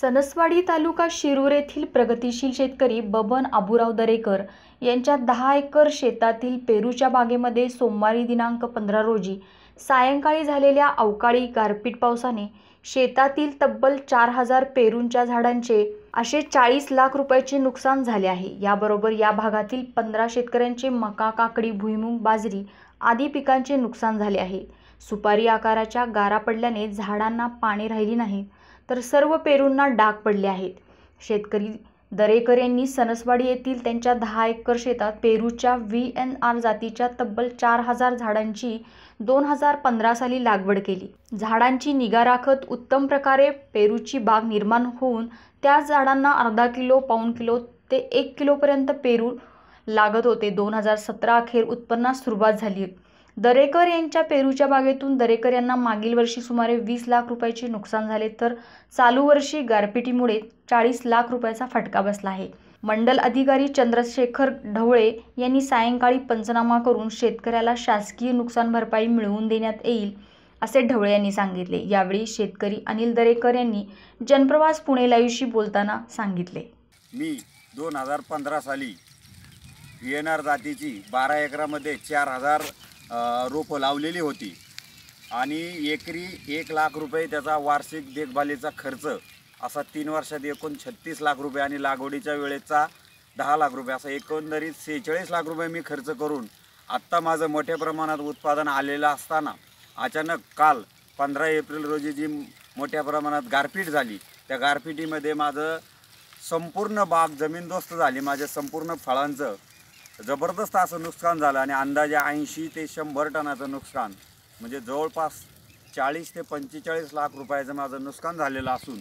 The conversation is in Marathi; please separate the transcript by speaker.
Speaker 1: सनसवाडी तालुका शिरूर येथील प्रगतिशील शेतकरी बबन आबुराव दरेकर यांच्या दहा एकर शेतातील पेरूच्या बागेमध्ये सोमवारी दिनांक पंधरा रोजी सायंकाळी झालेल्या अवकाळी गारपीट पावसाने शेतातील तब्बल चार हजार पेरूंच्या झाडांचे असे चाळीस लाख रुपयाचे नुकसान झाले आहे. याबरोबर या भागातील पंधरा शेतकऱ्यांचे मका काकडी भुईमुग बाजरी आदी पिकांचे नुकसान झाले आहे. सुपारी आकाराच्या गारा पडल्याने झाडांना पाणी राहिली नाही. तर सर्व पेरूंना डाग पडले आहेत. शेतकरी दरेकर यांनी सणसवाडी येथील त्यांच्या दहा एकर शेतात पेरूच्या व्ही एन आर जातीच्या तब्बल चार हजार झाडांची दोन हजार पंधरा साली लागवड केली. झाडांची निगा राखत उत्तम प्रकारे पेरूची बाग निर्माण होऊन त्या झाडांना अर्धा किलो पाऊण किलो ते एक किलोपर्यंत पेरू लागत होते. दोन हजार सतरा अखेर उत्पन्नास सुरुवात झाली. दरेकर यांच्या पेरूच्या बागेतून दरेकर यांना मागील वर्षी सुमारे वीस लाख रुपयाचे नुकसान झाले तर चालू वर्षी गारपिटीमुळे चाळीस लाख रुपयाचा फटका बसला आहे. मंडल अधिकारी चंद्रशेखर ढवळे यांनी सायंकाळी पंचनामा करून शेतकऱ्याला शासकीय नुकसान भरपाई मिळवून देण्यात येईल असे ढवळे यांनी सांगितले. यावेळी शेतकरी अनिल दरेकर यांनी जनप्रवास पुणे लाईव्हशी बोलताना सांगितले.
Speaker 2: मी दोन हजार पंधरा साली व्ही एन आर जातीची बारा एकरामध्ये चार हजार रोपं लावलेली होती. आणि एकरी एक लाख रुपये त्याचा वार्षिक देखभालीचा खर्च असा तीन वर्षात एकूण छत्तीस लाख रुपये आणि लागवडीच्या वेळेचा दहा लाख रुपये असा एकंदरीत सेहेचाळीस लाख रुपये मी खर्च करून आत्ता माझं मोठ्या प्रमाणात उत्पादन आलेलं असताना अचानक काल पंधरा एप्रिल रोजी जी मोठ्या प्रमाणात गारपीट झाली त्या गारपिटीमध्ये माझं संपूर्ण बाग जमीनदोस्त झाली माझ्या संपूर्ण फळांचं जबरदस्त असं नुकसान झालं आणि अंदाजे ऐंशी ते शंभर टनाचं नुकसान. म्हणजे जवळपास चाळीस ते पंचेचाळीस लाख रुपयाचं माझं नुकसान झालेलं असून